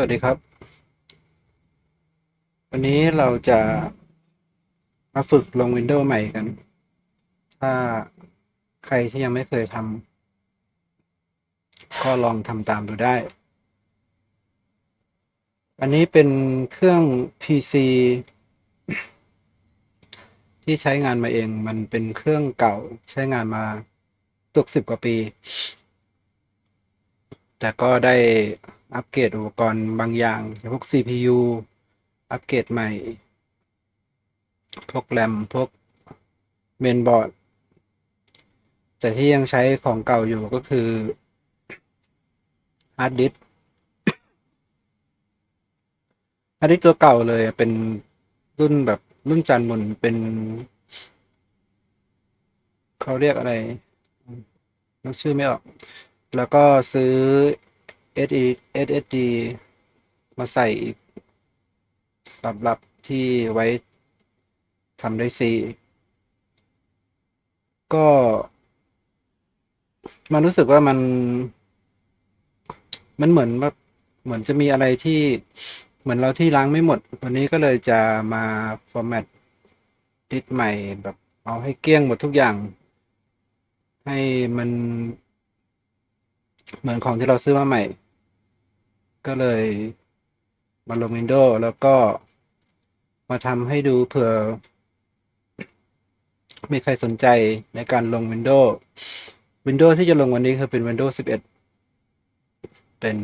สวัสดีครับ วันนี้เราจะมาฝึกลง Windows ใหม่กัน ถ้าใครที่ยังไม่เคยทำก็ลองทำตามดูได้ อันนี้เป็นเครื่อง PC ที่ใช้งานมาเอง มันเป็นเครื่องเก่าใช้งานมาตกสิบกว่าปี แต่ก็ได้ อัปเกรดอุปกรณ์บางอย่างพวก CPU อัปเกรดใหม่ พวกแรมพวกเมนบอร์ด แต่ที่ยังใช้ของเก่าอยู่ก็คือฮาร์ดดิสก์ฮาร์ดดิสก์ตัวเก่าเลยเป็นรุ่นแบบรุ่นจานหมุนเป็น เขาเรียกอะไรนึกชื่อไม่ออก แล้วก็ซื้อ SSD มาใส่อีกสำหรับที่ไว้ทำได้ซีก็ มันรู้สึกว่ามัน มันเหมือนแบบเหมือนจะมีอะไรที่เหมือนเราที่ล้างไม่หมด วันนี้ก็เลยจะมาฟอร์แมตดิสใหม่แบบเอาให้เกลี้ยงหมดทุกอย่าง ให้มัน เหมือนของที่เราซื้อมาใหม่ ก็เลยมาลง Windows แล้วก็มาทำให้ดูเผื่อ มีใครสนใจในการลง Windows Windows ที่จะลงวันนี้คือเป็น Windows 11 เป็น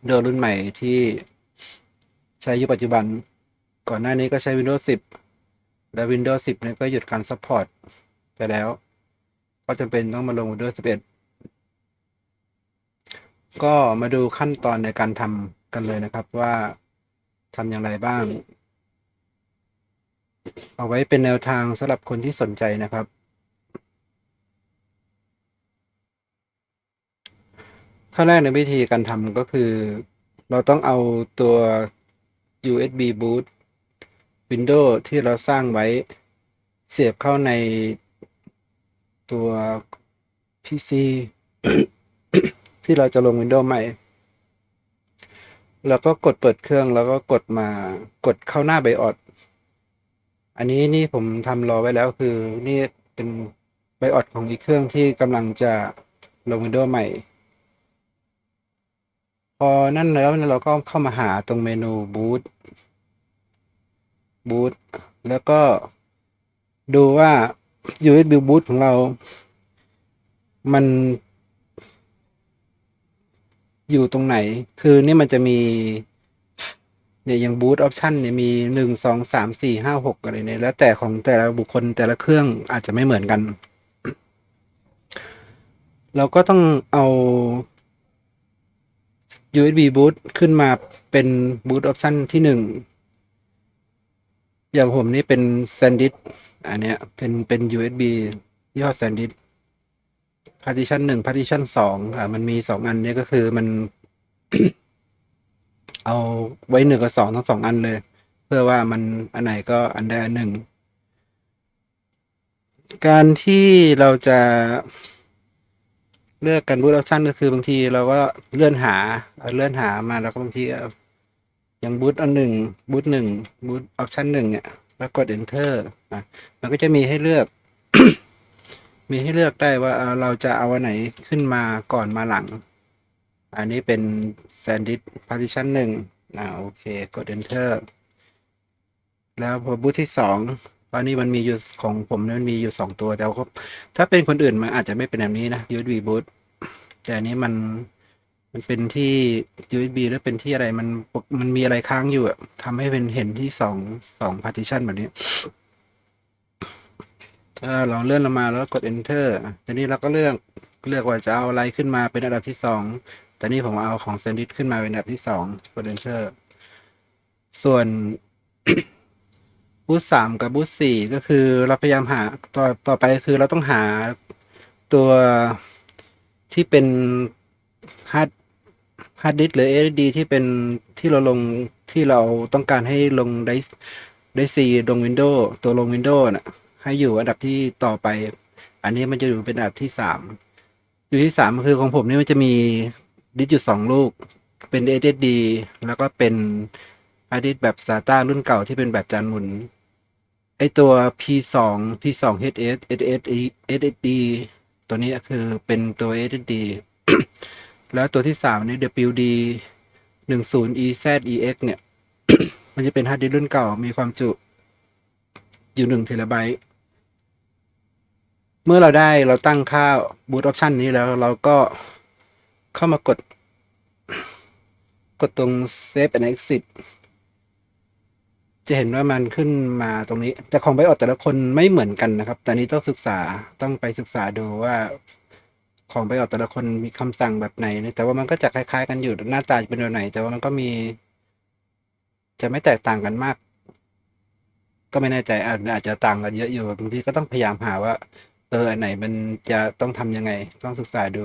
Windows รุ่นใหม่ที่ใช้อยู่ปัจจุบัน ก่อนหน้านี้ก็ใช้ Windows 10 และ Windows 10 เนี่ยก็หยุดการซัพพอร์ตไปแล้ว ก็จำเป็นต้องมาลง Windows 11 ก็มาดูขั้นตอนในการทำกันเลยนะครับว่าทำอย่างไรบ้าง เอาไว้เป็นแนวทางสำหรับคนที่สนใจนะครับ ขั้นแรกในวิธีการทำก็คือ เราต้องเอาตัว USB boot Windows ที่เราสร้างไว้เสียบเข้าในตัว PC ที่เราจะลง Windows ใหม่ แล้วก็กดเปิดเครื่องแล้วก็กดมากดเข้าหน้า BIOS อันนี้นี่ผมทำรอไว้แล้วคือนี่เป็น BIOS ของอีกเครื่องที่กำลังจะลง Windows ใหม่ พอนั่นแล้วเราก็เข้ามาหาตรงเมนู Boot Boot แล้วก็ดูว่า USB Boot ของเรา มัน อยู่ตรงไหน คือนี่มันจะมี เนี่ยอย่าง boot option เนี่ยมีหนึ่งสองสามสี่ห้าหกอะไรเนี่ยแล้วแต่ของแต่ละบุคคลแต่ละเครื่องอาจจะไม่เหมือนกัน เราก็ต้องเอา USB boot ขึ้นมาเป็น boot option ที่หนึ่งอย่างผมนี่เป็น SanDisk อันเนี้ยเป็นเป็น USB ยี่ห้อ SanDisk partition หนึ่ง partition สองอะมันมีสองอันเนี้ก็คือมัน เอาไว้หนึ่งกับสองทั้งสองอันเลย เพื่อว่ามันอันไหนก็อันใดอันหนึ่ง การที่เราจะเลือกกัน boot option ก็คือบางทีเราก็เลื่อนหาเลื่อนหามาแล้วก็บางทีอย่าง boot อันหนึ่ง boot หนึ่ง boot option หนึ่งเนี่ยแล้วกด enter นะมันก็จะมีให้เลือก มีให้เลือกได้ว่าเราจะเอาอันไหนขึ้นมาก่อนมาหลัง อันนี้เป็น SanDisk Partition หนึ่งอ่าโอเค กด Enter แล้วพอบูทที่สองตอนนี้มันมีอยู่ของผมเนี่ยมันมีอยู่สองตัว แต่ว่าถ้าเป็นคนอื่นมันอาจจะไม่เป็นแบบนี้นะ USB boot แต่อันนี้มันมันเป็นที่ USB หรือเป็นที่อะไรมันมันมีอะไรค้างอยู่อะทำให้เป็นเห็นที่สองสอง partition แบบนี้ เราเลื่อนลงมาแล้วกด enter อะทีนี้เราก็เลือกเลือกว่าจะเอาอะไรขึ้นมาเป็นอันดับที่สองแต่นี่ผมเอาของ SanDisk ขึ้นมาเป็นอันดับที่สองกด enter ส่วนบูธสามกับบูธสี่ก็คือเราพยายามหาต่อต่อไปคือเราต้องหาตัวที่เป็นฮาร์ดฮาร์ดดิสหรือ SSD ที่เป็นที่เราลงที่เราต้องการให้ลงได้ได้ซีลง Windows ตัวลง Windows น่ะ ให้อยู่อันดับที่ต่อไป อันนี้มันจะอยู่เป็นอันดับที่สามอยู่ที่สามคือของผมนี่มันจะมีดิสอยู่สองลูก เป็น SSD แล้วก็เป็นฮาร์ดดิสก์แบบ SATA รุ่นเก่าที่เป็นแบบจานหมุน ไอตัว P2 P2 HS SSD SSD ตัวนี้คือเป็นตัว SSD แล้วตัวที่สามนี่ WD 10 EZEX เนี่ย มันจะเป็นฮาร์ดดิสก์รุ่นเก่ามีความจุอยู่หนึ่งเทราไบต์ เมื่อเราได้เราตั้งค่า boot option นี้แล้วเราก็เข้ามากด กดตรง save and exit จะเห็นว่ามันขึ้นมาตรงนี้ แต่ของไบออดแต่ละคนไม่เหมือนกันนะครับ แต่นี้ต้องศึกษาต้องไปศึกษาดูว่าของไบออดแต่ละคนมีคำสั่งแบบไหนนะแต่ว่ามันก็จะคล้าย ๆ กันอยู่หน้าตาจะเป็นแบบไหน แต่ว่ามันก็มี จะไม่แตกต่างกันมาก ก็ไม่แน่ใจอาจอาจจะต่างกันเยอะอยู่บางทีก็ต้องพยายามหาว่า เอออันไหนมันจะต้องทำยังไง ต้องศึกษาดู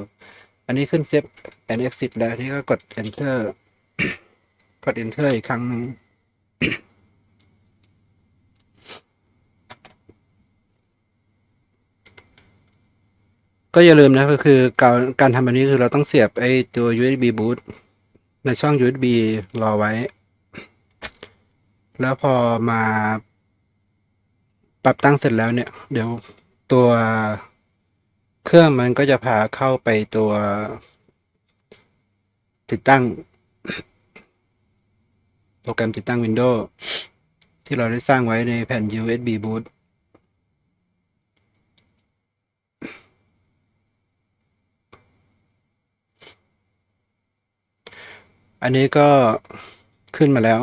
อันนี้ขึ้น save and exit แล้วนี่ก็กด enter กด enter อีกครั้งหนึ่งก็อย่าลืมนะก็คือการการทำแบบนี้คือเราต้องเสียบไอ้ตัว USB boot ในช่อง USB รอไว้ แล้วพอมาปรับตั้งเสร็จแล้วเนี่ย เดี๋ยว ตัวเครื่องมันก็จะพาเข้าไปตัว ติดตั้ง โปรแกรมติดตั้ง Windows ที่เราได้สร้างไว้ในแผ่น USB boot อันนี้ก็ขึ้นมาแล้ว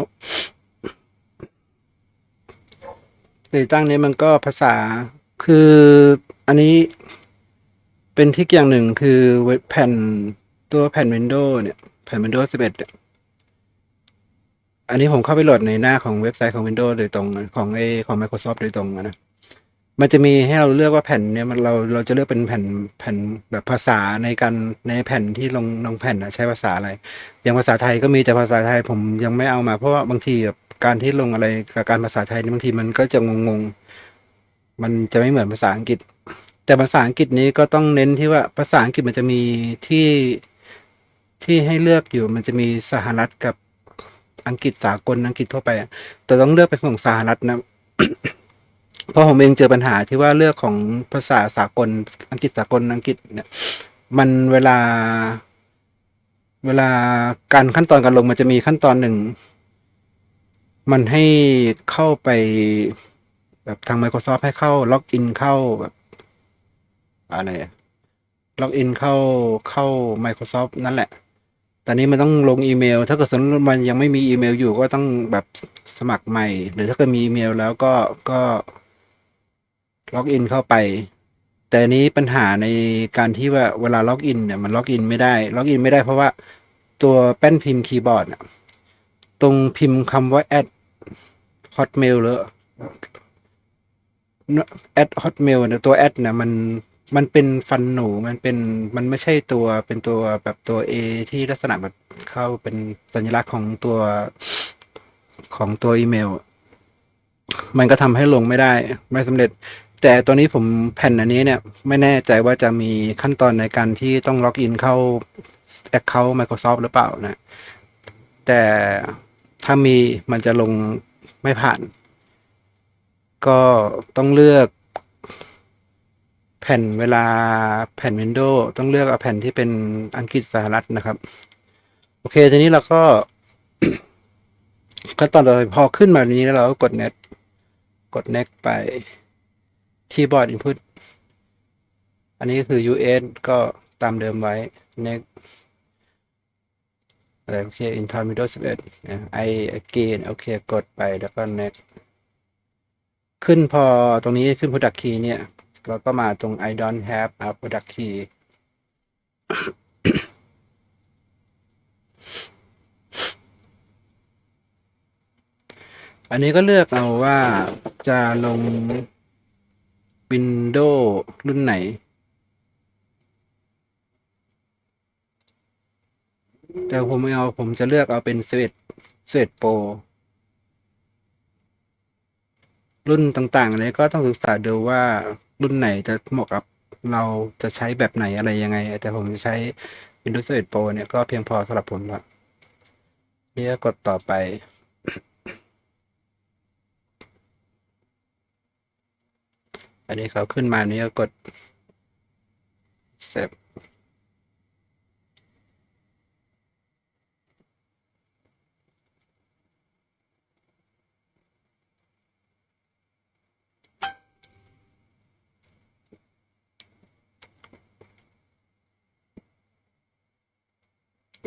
ติดตั้งนี้มันก็ภาษา คืออันนี้เป็นที่อย่างหนึ่งคือแผ่นตัวแผ่น Windows เนี่ย แผ่น Windows 11เนี่ยอันนี้ผมเข้าไปโหลดในหน้าของเว็บไซต์ของ Windows โดยตรงของไอของ Microsoft โดยตรงนะมันจะมีให้เราเลือกว่าแผ่นเนี่ยมันเราเราจะเลือกเป็นแผ่นแผ่นแบบภาษาในการในแผ่นที่ลงลงแผ่นอะใช้ภาษาอะไร อย่างภาษาไทยก็มีแต่ภาษาไทยผมยังไม่เอามา เพราะว่าบางทีแบบการที่ลงอะไรกับการภาษาไทยนี่บางทีมันก็จะงงๆ มันจะไม่เหมือนภาษาอังกฤษ แต่ภาษาอังกฤษนี้ก็ต้องเน้นที่ว่าภาษาอังกฤษมันจะมีที่ที่ให้เลือกอยู่มันจะมีสหรัฐกับอังกฤษสากลอังกฤษทั่วไปอะแต่ต้องเลือกเป็นของสหรัฐนะเพราะผมเองเจอปัญหาที่ว่าเลือกของภาษาสากล อังกฤษสากลอังกฤษเนี่ย มันเวลา เวลาการขั้นตอนการลงมันจะมีขั้นตอนหนึ่ง มันให้เข้าไป แบบทาง Microsoft ให้เข้าล็อกอินเข้าแบบอะไรล็อกอินเข้าเข้า Microsoft นั่นแหละ ตอนนี้มันต้องลงอีเมล ถ้าเกิดสมมติมันยังไม่มีอีเมลอยู่ก็ต้องแบบสมัครใหม่ หรือถ้าเกิดมีอีเมลแล้วก็ก็ล็อกอินเข้าไป แต่นี้ปัญหาในการที่ว่าเวลาล็อกอินเนี่ยมันล็อกอินไม่ได้ล็อกอินไม่ได้เพราะว่าตัวแป้นพิมพ์คีย์บอร์ดน่ะตรงพิมพ์คำว่า add hotmail หรือ add hotmail เนี่ยตัว add เนี่ยมันมันเป็นฟันหนูมันเป็นมันไม่ใช่ตัวเป็นตัวแบบตัว A ที่ลักษณะแบบเข้าเป็นสัญลักษณ์ของตัวของตัวอีเมล มันก็ทำให้ลงไม่ได้ไม่สำเร็จ แต่ตัวนี้ผมแผ่นอันนี้เนี่ย ไม่แน่ใจว่าจะมีขั้นตอนในการที่ต้องล็อกอินเข้า Account Microsoft หรือเปล่านะ แต่ถ้ามีมันจะลงไม่ผ่าน ก็ต้องเลือกแผ่นเวลาแผ่น Windows ต้องเลือกเอาแผ่นที่เป็นอังกฤษสหรัฐนะครับ โอเค ทีนี้เราก็ขั้นตอนต่อไปพอขึ้นมาแบบนี้แล้วเราก็กด net กด next ไป keyboard input อันนี้ก็คือ US ก็ตามเดิมไว้ next อะไรโอเค Intel Windows 11 I again โอเค กดไปแล้วก็ next ขึ้นพอตรงนี้ขึ้น product key เนี่ย เราก็มาตรง I don't have a product key อันนี้ก็เลือกเอาว่าจะลง Windows รุ่นไหน แต่ผมไม่เอาผมจะเลือกเอาเป็น 11 11 Pro รุ่นต่างๆเลยก็ต้องศึกษาดูว่ารุ่นไหนจะเหมาะกับเราจะใช้แบบไหนอะไรยังไง แต่ผมจะใช้ Windows 11 Pro เนี่ยก็เพียงพอสำหรับผมละนี่ก็กดต่อไปอันนี้เขาขึ้นมานี่ก็กด save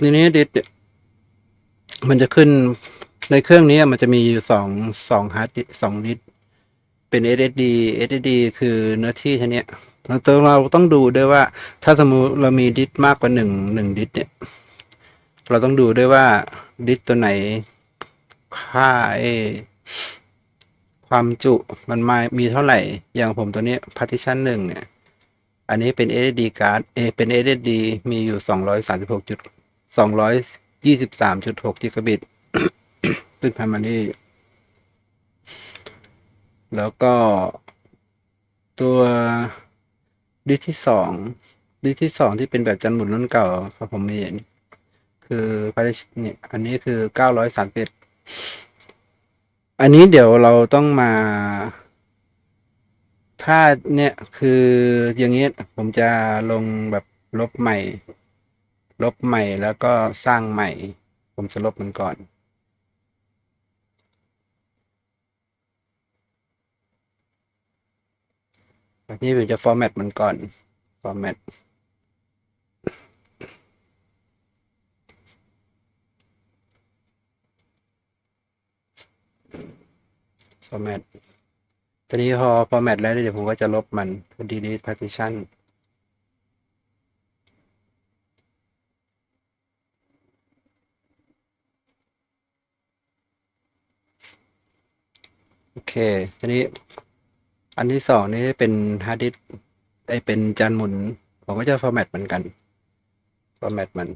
ทีนี้ดิสมันจะขึ้นในเครื่องนี้มันจะมีอยู่สองสองฮาร์ดดิสองดิสเป็น SSD SSD คือเนื้อที่ทีเนี้ยเราต้องเราต้องดูด้วยว่า ถ้าสมมุติเรามีดิสมากกว่าหนึ่งหนึ่งดิสเนี่ย เราต้องดูด้วยว่าดิสตัวไหนค่าไอความจุมันมามีเท่าไหร่ อย่างผมตัวนี้ partition หนึ่งเนี่ย อันนี้เป็น SSD card เอเป็น SSD มีอยู่สองร้อย สองร้อยยี่สิบสามจุดหกกิกะบิตเป็น primary แล้วก็ ตัวดิสที่สองดิสที่สองที่เป็นแบบจันหมุนรุ่นเก่าครับผมมีคือ partition เนี่ยอันนี้คือเก้าร้อยสามสิบอันนี้เดี๋ยวเราต้องมา ถ้าเนี่ยคืออย่างนี้ผมจะลงแบบลบใหม่ ลบใหม่แล้วก็สร้างใหม่ ผมจะลบมันก่อนอันนี้ผมจะ format มันก่อน format format ตตอนนี้พอ format แล้วเดี๋ยวผมก็จะลบมัน delete partition โอเคทีนี้ อันที่สองนี่เป็นฮาร์ดดิสก์ไอเป็นจานหมุน ผมก็จะ format เหมือนกัน format มัน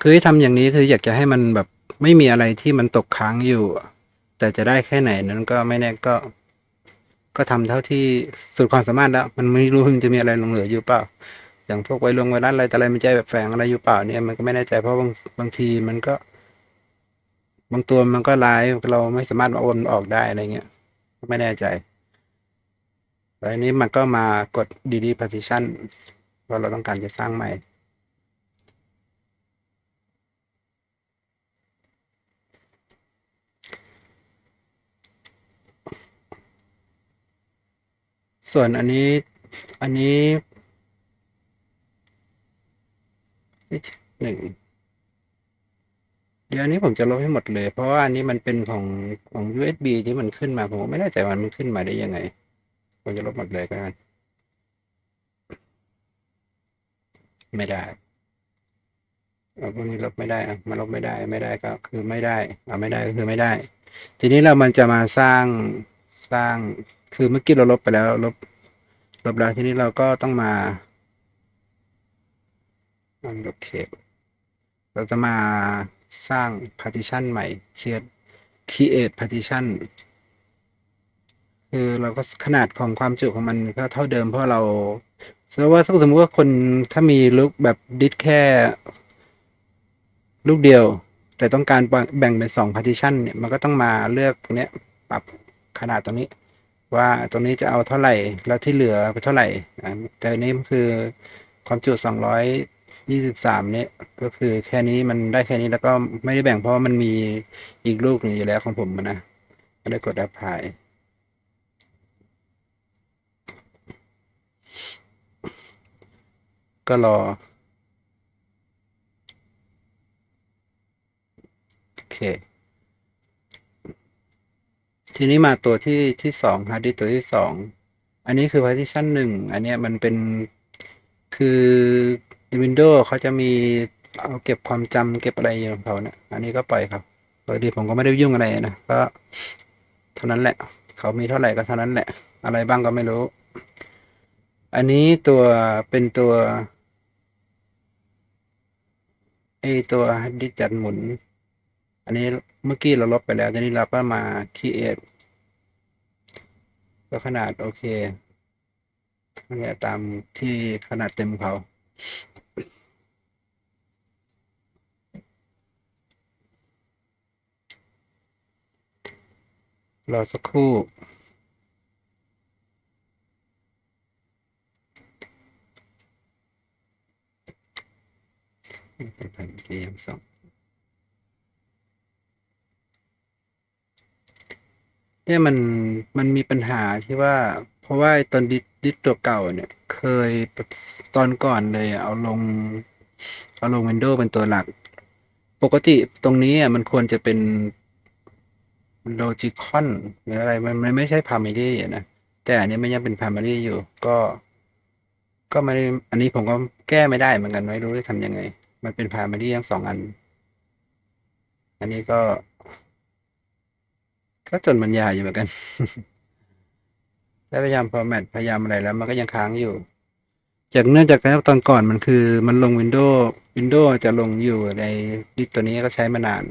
คือที่ทำอย่างนี้คืออยากจะให้มันแบบไม่มีอะไรที่มันตกค้างอยู่ แต่จะได้แค่ไหนนั้นก็ไม่แน่ก็ ก็ทำเท่าที่สุดความสามารถแล้ว มันไม่รู้มันจะมีอะไรหลงเหลืออยู่เปล่า อย่างพวกไวลงไวรัสอะไรแต่อะไรมันใจแบบแฝงอะไรอยู่เปล่าเนี่ยมันก็ไม่แน่ใจเพราะบางบางทีมันก็ บางตัวมันก็ร้ายเราไม่สามารถเอามันออกได้อะไรเงี้ย ไม่แน่ใจแล้วอันนี้มันก็มากด delete partition เพราเราต้องการจะสร้างใหม่ ส่วนอันนี้ อันนี้หนึ่ง เดี๋ยวนี้ผมจะลบให้หมดเลย เพราะว่าอันนี้มันเป็นของของ USB ที่มันขึ้นมาผมก็ไม่แน่ใจว่ามันขึ้นมาได้ยังไง ผมจะลบหมดเลยก็ได้ไม่ได้เอาพวกนี้ลบไม่ได้อะมาลบไม่ได้ไม่ได้ก็คือไม่ได้เอาไม่ได้ก็คือไม่ได้ ทีนี้เรามันจะมาสร้างสร้างคือเมื่อกี้เราลบไปแล้ว ลบลบแล้วทีนี้เราก็ต้องมาโอเคเราจะมา สร้าง partition ใหม่ create create partition คือเราก็ขนาดของความจุของมันก็เท่าเดิมเพราะเราสมมติว่าสมมติว่าคนถ้ามีลูกแบบดิสแค่ ลูกเดียว แต่ต้องการแบ่งเป็นสอง partition เนี่ยมันก็ต้องมาเลือกตรงนี้ปรับขนาดตรงนี้ ว่าตรงนี้จะเอาเท่าไหร่ แล้วที่เหลือไปเท่าไหร่แต่นนี้มันคือความจุสองร้อย ยี่สิบสามเนี่ยก็คือแค่นี้มันได้แค่นี้แล้วก็ไม่ได้แบ่งเพราะว่ามันมีอีกลูกหนึ่งอยู่แล้วของผมนะก็ได้กด apply ก็รอ โอเค ทีนี้มาตัวที่ที่สองฮาร์ดดิสตัวที่สอง อันนี้คือ partition หนึ่ง อันเนี้ยมันเป็นคือ Windows เขาจะมีเอาเก็บความจำเก็บอะไรอยู่ของเขาเนี่ยอันนี้ก็ปล่อยครับปกติผมก็ไม่ได้ยุ่งอะไรนะก็เท่านั้นแหละ เขามีเท่าไหร่ก็เท่านั้นแหละ อะไรบ้างก็ไม่รู้ อันนี้ตัวเป็นตัวไอตัวดิจัดหมุน อันนี้เมื่อกี้เราลบไปแล้วทีนี้เราก็มา create ก็ขนาดโอเคเนี่ยตามที่ขนาดเต็มเขา รอสักครู่ เป็นแผ่นเกมสองเนี่ยมันมันมีปัญหาที่ว่า เพราะว่าตอนดิสดิสตัวเก่าเนี่ย เคยแบบตอนก่อนเลยเอาลง เอาลง Windows เป็นตัวหลัก ปกติตรงนี้อะมันควรจะเป็น Logicon หรืออะไรมันมันไม่ใช่ Primary อะนะแต่อันนี้มันยังเป็น Primary อยู่ ก็ ก็ไม่ได้อันนี้ผมก็แก้ไม่ได้เหมือนกันไม่รู้จะทำยังไง มันเป็น Primary ทั้งสองอัน อันนี้ก็ ก็จนบรรยายอยู่เหมือนกันได้พยายาม format พยายามอะไรแล้ว มันก็ยังค้างอยู่ จากเนื่องจากตอนก่อนมันคือ มันลง Windows Windows จะลงอยู่ในดิสตัวนี้ก็ใช้มานาน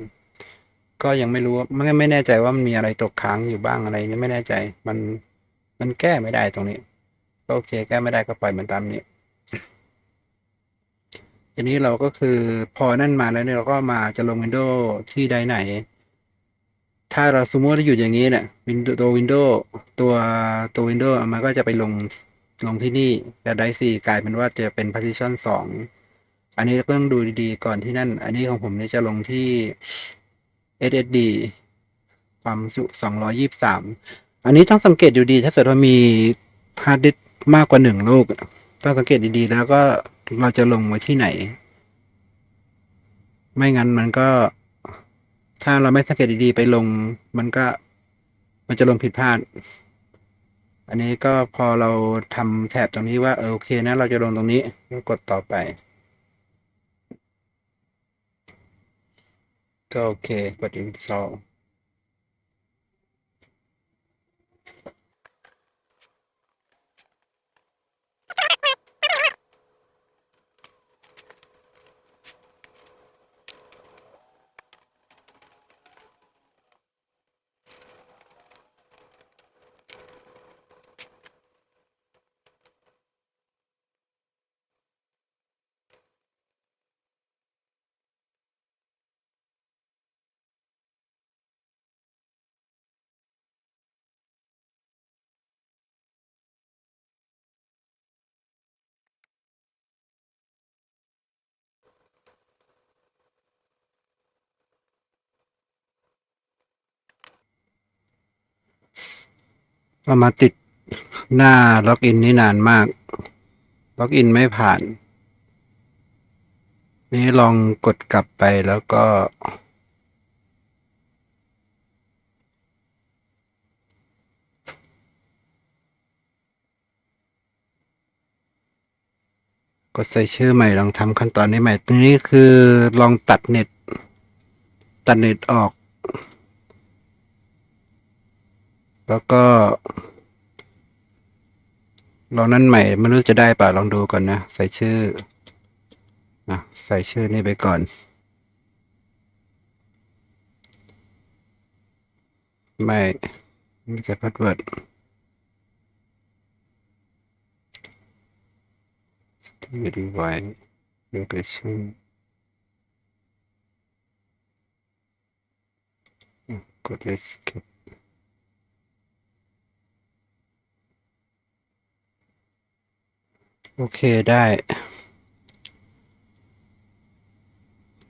ก็ยังไม่รู้ไม่ไม่แน่ใจว่ามันมีอะไรตกค้างอยู่บ้างอะไรนี่ไม่แน่ใจ มันมันแก้ไม่ได้ตรงนี้ก็โอเค แก้ไม่ได้ก็ปล่อยมันตามนี้ทีนี้เราก็คือพอนั่นมาแล้วเนี่ยเราก็มาจะลง Windows ที่ใดไหน ถ้าเราสมมติว่าอยู่อย่างนี้เนี่ยวินตัว Windows ตัวตัว Windows มันก็จะไปลงลงที่นี่แต่ไดซี่กลายเป็นว่าจะเป็น partition สองอันนี้ต้องดูดีๆ ก่อนที่นั่น อันนี้ของผมเนี่ยจะลงที่ SSD ความจุ223 อันนี้ต้องสังเกตอยู่ดี ถ้าเกิดว่ามีฮาร์ดดิสก์มากกว่าหนึ่งลูก ต้องสังเกตดีๆ แล้วก็เราจะลงไว้ที่ไหน ไม่งั้นมันก็ ถ้าเราไม่สังเกตดีๆ ไปลง มันก็มันจะลงผิดพลาด อันนี้ก็พอเราทำแถบตรงนี้ว่าเออโอเคนะ เราจะลงตรงนี้ก็กดต่อไป ก็โอเเรามาติดหน้าล็อกอินนี่นานมาก ล็อกอินไม่ผ่าน นี่ลองกดกลับไปแล้วก็ กดใส่ชื่อใหม่ลองทำขั้นตอนนี้ใหม่ตรงนี้คือลองตัดเน็ต ตัดเน็ตออก แล้วก็ลองนั่นใหม่ไม่รู้จะได้ป่ะลองดูก่อนนะ ใส่ชื่ออะใส่ชื่อนี่ไปก่อน ไม่ไม่ใส่พาสเวิร์ดไม่ดีไว้เลือกชื่อกด escape โอเคได้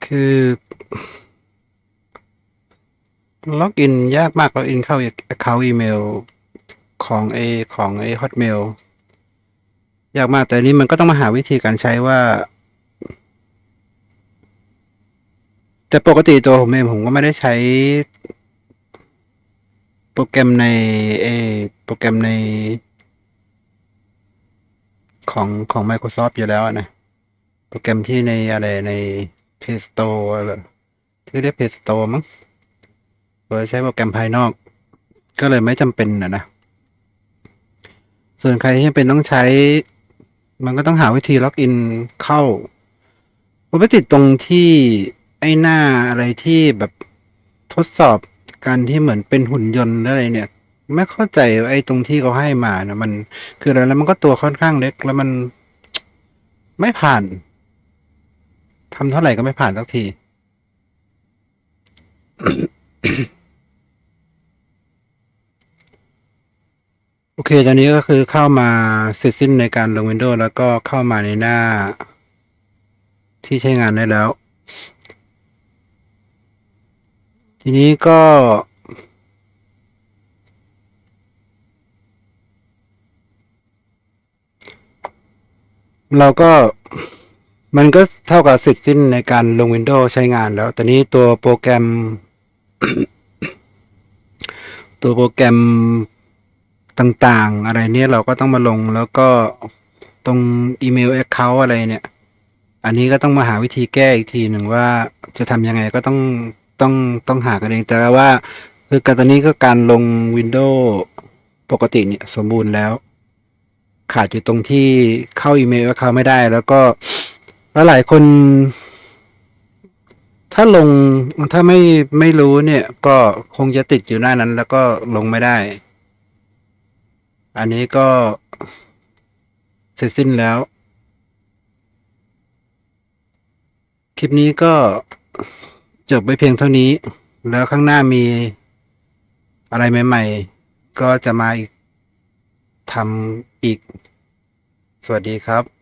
คือ ล็อกอินยากมากล็อกอินเข้า account อีเมลของไอของไอ Hotmail ยากมากแต่นนี้มันก็ต้องมาหาวิธีการใช้ว่า แต่ปกติตัวผมเองผมก็ไม่ได้ใช้ โปรแกรมในเอโปรแกรมใน ของของ Microsoft อยู่แล้วนะ โปรแกรมที่ในอะไรใน Play Store อะไรที่เรียก Play Store มั้งโดยใช้โปรแกรมภายนอก ก็เลยไม่จำเป็นนะนะ ส่วนใครที่จำเป็นต้องใช้ มันก็ต้องหาวิธีล็อกอินเข้าผมไปติดตรงที่ไอ้หน้าอะไรที่แบบทดสอบการที่เหมือนเป็นหุ่นยนต์อะไรเนี่ย ไม่เข้าใจไอ้ตรงที่เขาให้มานะมัน คืออะไรแล้วมันก็ตัวค่อนข้างเล็ก แล้วมันไม่ผ่านทำเท่าไหร่ก็ไม่ผ่านสักทีโอเค ตอนนี้ก็คือเข้ามาเสร็จสิ้นในการลง Windows แล้วก็เข้ามาในหน้า ที่ใช้งานได้แล้ว ทีนี้ก็ เราก็มันก็เท่ากับเสร็จสิ้นในการลง Windows ใช้งานแล้วต่นี้ตัวโปรแกรม ตัวโปรแกรมต่างๆ อะไรเนี่ยเราก็ต้องมาลงแล้วก็ตรงอีเมล Account อะไรเนี่ย อันนี้ก็ต้องมาหาวิธีแก้อีกทีหนึ่งว่าจะทำยังไงก็ต้องต้องต้องหากันเองแต่ว่า คือการตอนนี้ก็การลง Windows ปกติเนี่ยสมบูรณ์แล้ว ขาดอยู่ตรงที่เข้าอีเมลเขาไม่ได้ แล้วก็แล้วหลายคน ถ้าลงถ้าไม่ไม่รู้เนี่ย ก็คงจะติดอยู่หน้านั้น แล้วก็ลงไม่ได้ อันนี้ก็เสร็จสิ้นแล้ว คลิปนี้ก็จบไปเพียงเท่านี้ แล้วข้างหน้ามีอะไรใหม่ ๆ ก็จะมาอีก ทำอีก สวัสดีครับ